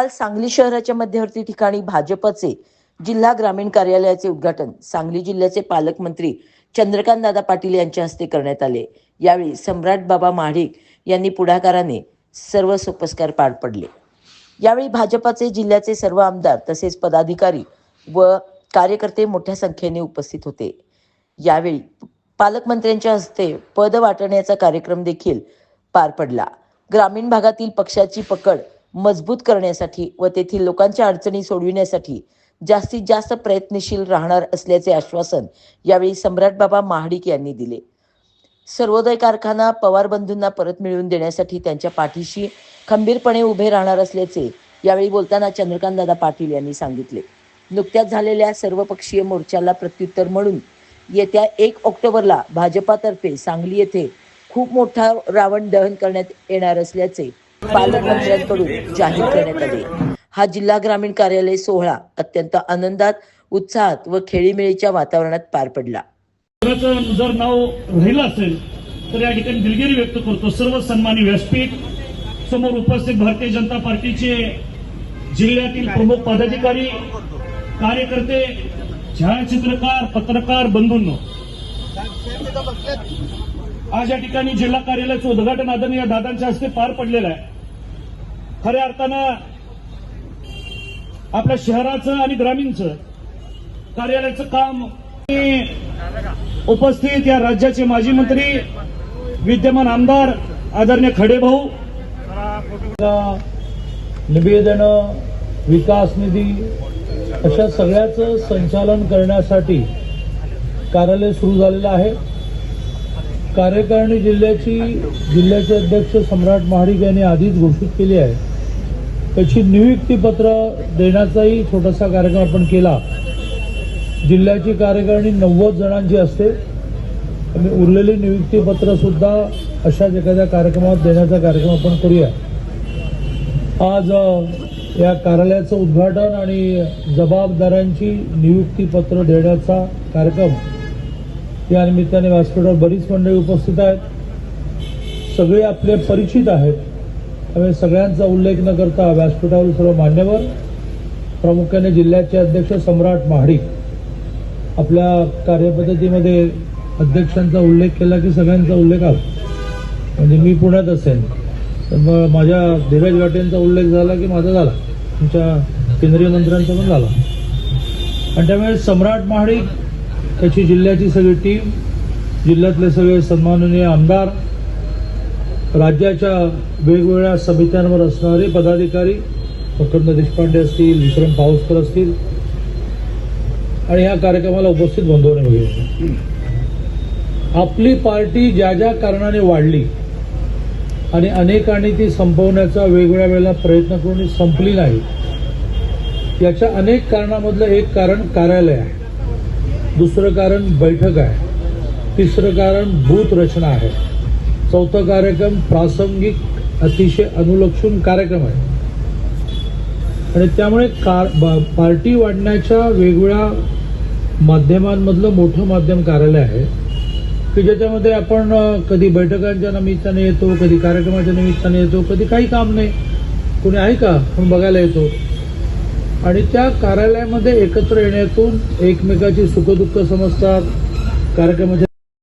काल सांगली शहराच्या मध्यवर्ती ठिकाणी भाजपचे जिल्हा ग्रामीण कार्यालयाचे उद्घाटन. सांगली जिल्ह्याचे पालकमंत्री चंद्रकांत दादा पाटील यांच्या हस्ते करण्यात आले. यावेळी सम्राट बाबा महाडिक यांनी पुढाकाराने सर्व सोपस्कार पार पडले. यावेळी भाजपाचे जिल्ह्याचे सर्व आमदार तसेच पदाधिकारी व कार्यकर्ते मोठ्या संख्येने उपस्थित होते. यावेळी पालकमंत्र्यांच्या हस्ते पद वाटण्याचा कार्यक्रम देखील पार पडला. ग्रामीण भागातील पक्षाची पकड मजबूत करण्यासाठी व तेथील लोकांच्या अडचणी सोडविण्यासाठी जास्तीत जास्त प्रयत्नशील राहणार असल्याचे आश्वासन यावेळी सम्राट बाबा महाडिक यांनी दिले. सर्वोदय कारखाना पवार बंधूंना परत मिळवून देण्यासाठी त्यांच्या पाठीशी खंबीरपणे उभे राहणार असल्याचे यावेळी बोलताना चंद्रकांत दादा पाटील यांनी सांगितले. नुकत्याच झालेल्या सर्वपक्षीय मोर्चाला प्रत्युत्तर म्हणून येत्या एक ऑक्टोबरला भाजपातर्फे सांगली येथे खूप मोठा रावण दहन करण्यात येणार असल्याचे पालकमंत्र्यांकडून जाहीर करण्यात आले. हा जिल्हा ग्रामीण कार्यालय सोहळा अत्यंत आनंदात उत्साहात व खेळीमेळीच्या वातावरणात पार पडला. जर नाव राहिलं असेल तर या ठिकाणी दिलगिरी व्यक्त करतो. सर्व सन्मानी व्यासपीठ समोर उपस्थित भारतीय जनता पार्टीचे जिल्ह्यातील प्रमुख पदाधिकारी कार्यकर्ते छायाचित्रकार पत्रकार बंधूंनो. आज या ठिकाणी जिल्हा कार्यालयाचं उद्घाटन आदरणीय दादांच्या हस्ते पार पडलेलं आहे. खऱ्या अर्थानं आपल्या शहराचं आणि ग्रामीणचं कार्यालयाचं काम उपस्थित या राज्याचे माजी मंत्री विद्यमान आमदार आदरणीय खडेभाऊ निवेदन विकास निधी अशा सगळ्याचं संचालन करण्यासाठी कार्यालय सुरू झालेलं आहे. कार्यकारिणी जिल्ह्याची जिल्ह्याचे अध्यक्ष सम्राट महाडिक यांनी आधीच घोषित केली आहे. त्याची नियुक्तीपत्र देण्याचाही छोटासा कार्यक्रम आपण केला. जिल्ह्याची कार्यकारिणी नव्वद जणांची असते. आणि उरलेली नियुक्तीपत्र सुद्धा अशाच एखाद्या कार्यक्रमात देण्याचा कार्यक्रम आपण करूया. आज या कार्यालयाचं उद्घाटन आणि जबाबदारांची नियुक्तीपत्र देण्याचा कार्यक्रम. या निमित्ताने व्यासपीठावर बरीच मंडळी उपस्थित आहेत. सगळे आपले परिचित आहेत. त्यामुळे सगळ्यांचा उल्लेख न करता व्यासपीठावरील सर्व मान्यवर प्रामुख्याने जिल्ह्याचे अध्यक्ष सम्राट महाडिक आपल्या कार्यपद्धतीमध्ये अध्यक्षांचा उल्लेख केला की सगळ्यांचा उल्लेख आला म्हणजे मी पुण्यात असेल तर मग माझ्या धीरज घाटेंचा उल्लेख झाला की माझा झाला. तुमच्या केंद्रीय मंत्र्यांचा पण झाला. आणि त्यामुळे सम्राट महाडिक त्याची जिल्ह्याची सगळी टीम जिल्ह्यातले सगळे सन्माननीय आमदार राज्याच्या वेगवेगळ्या समित्यांवर असणारे पदाधिकारी प्रकंद देशपांडे असतील विक्रम पाऊसकर असतील आणि या कार्यक्रमाला उपस्थित बंधूने वगैरे आपली पार्टी ज्या ज्या कारणाने वाढली आणि अनेकांनी ती संपवण्याचा वेगवेगळ्या वेळेला प्रयत्न करून संपली नाही याच्या अनेक कारणामधलं एक कारण कार्यालय आहे. दुसरं कारण बैठक आहे. तिसरं कारण बूथ रचना आहे. चौथा कार्यक्रम प्रासंगिक अतिशय अनुलक्षून कार्यक्रम आहे. आणि त्यामुळे कार पार्टी वाढण्याच्या वेगवेगळ्या माध्यमांमधलं मोठं माध्यम कार्यालय आहे. की ज्याच्यामध्ये आपण कधी बैठकांच्या निमित्ताने येतो कधी कार्यक्रमाच्या निमित्ताने येतो कधी काही काम नाही. कोणी आहे का? पण बघायला येतो? आणि त्या कार्यालयामध्ये एकत्र येण्यातून एकमेकाची सुखदुःख समजतात कार्यक्रमाच्या